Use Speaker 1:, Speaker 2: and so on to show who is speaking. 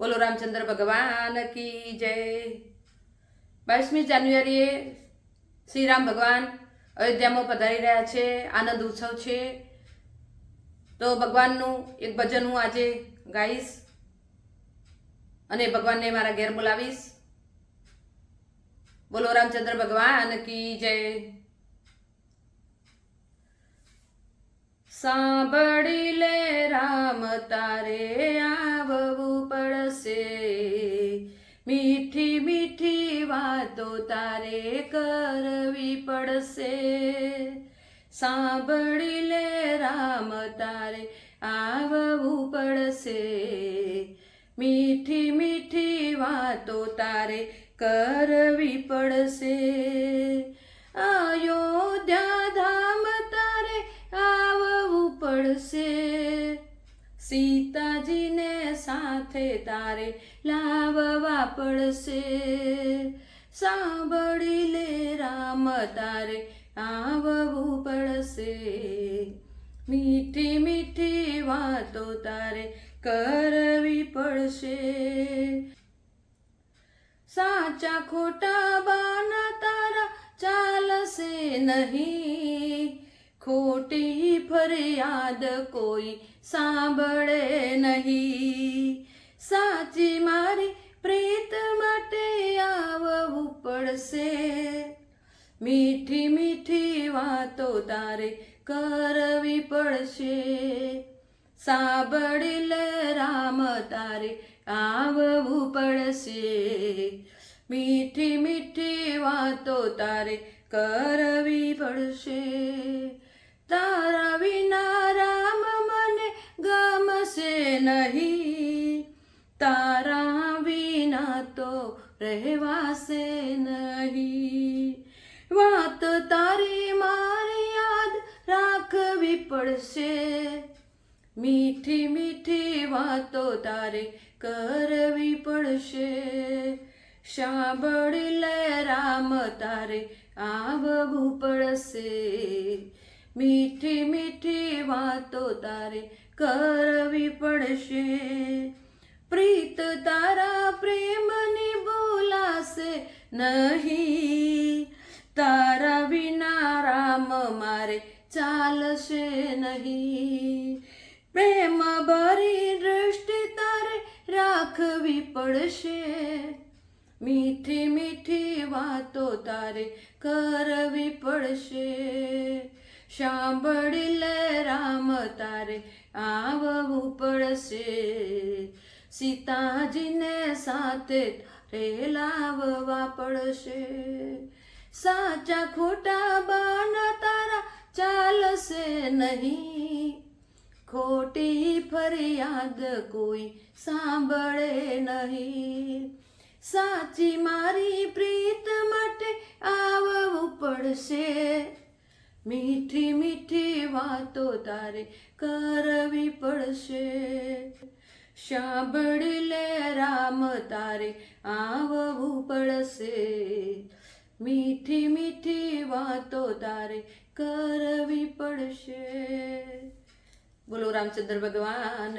Speaker 1: બોલો રામચંદ્ર ભગવાન કી જય. બાવીસમી જાન્યુઆરીએ શ્રી રામ ભગવાન અયોધ્યામાં પધારી રહ્યા છે, આનંદ ઉત્સવ છે. તો ભગવાનનું એક ભજન હું આજે ગાઈશ અને ભગવાનને મારા ઘેર બોલાવીશ. બોલો રામચંદ્ર ભગવાન કી જય. સાંભળી લે રામ તારે આવવું. મીઠી મીઠી વાતો તારે કરવી પડશે. સાંભળી લે રામ તારે આવવું પડશે. મીઠી મીઠી વાતો તારે કરવી પડશે. અયોધ્યા ધામ તારે આવવું પડશે. સીતાજીને સાથે તારે લાવવા પડશે. સાંભળી લે રામ, તારે આવવું પડશે. મીઠી મીઠી વાતો તારે કરવી પડશે. સાચા ખોટા બાના તારા ચાલશે નહીં. ખોટી ફરિયાદ કોઈ સાંભળે નહીં. સાચી મારી પ્રીત માટે આવવું પડશે. મીઠી મીઠી વાતો તારે કરવી પડશે. સાંભળી લે રામ તારે આવવું પડશે. મીઠી મીઠી વાતો તારે કરવી પડશે. તારા નહીં તારા વિના તો રહેવાશે નહીં વાત તારી મારી યાદ રાખવી પડશે મીઠી મીઠી વાતો તારે કરવી પડશે સાંભળી લે રામ તારે આવવું પડશે મીઠી મીઠી વાતો તારે કરવી પડશે. પ્રીત તારા પ્રેમની બોલાશે નહીં. તારા વિના રામ મારે ચાલશે નહીં. પ્રેમ ભરી દૃષ્ટિ તારે રાખવી પડશે. મીઠી મીઠી વાતો તારે કરવી પડશે. સાંભળી લે રામ તારે આવવું પડશે. સીતાજીને સાથે તારે લાવવા પડશે. સાચા ખોટા બાના તારા ચાલશે નહીં. ખોટી ફરિયાદ કોઈ સાંભળે નહીં. સાચી મારી પ્રીત માટે આવવું પડશે. મીઠી મીઠી વાતો તારે કરવી પડશે સાંભળી લે રામ તારે આવવું પડશે મીઠી મીઠી વાતો તારે કરવી પડશે બોલો રામચંદ્ર ભગવાન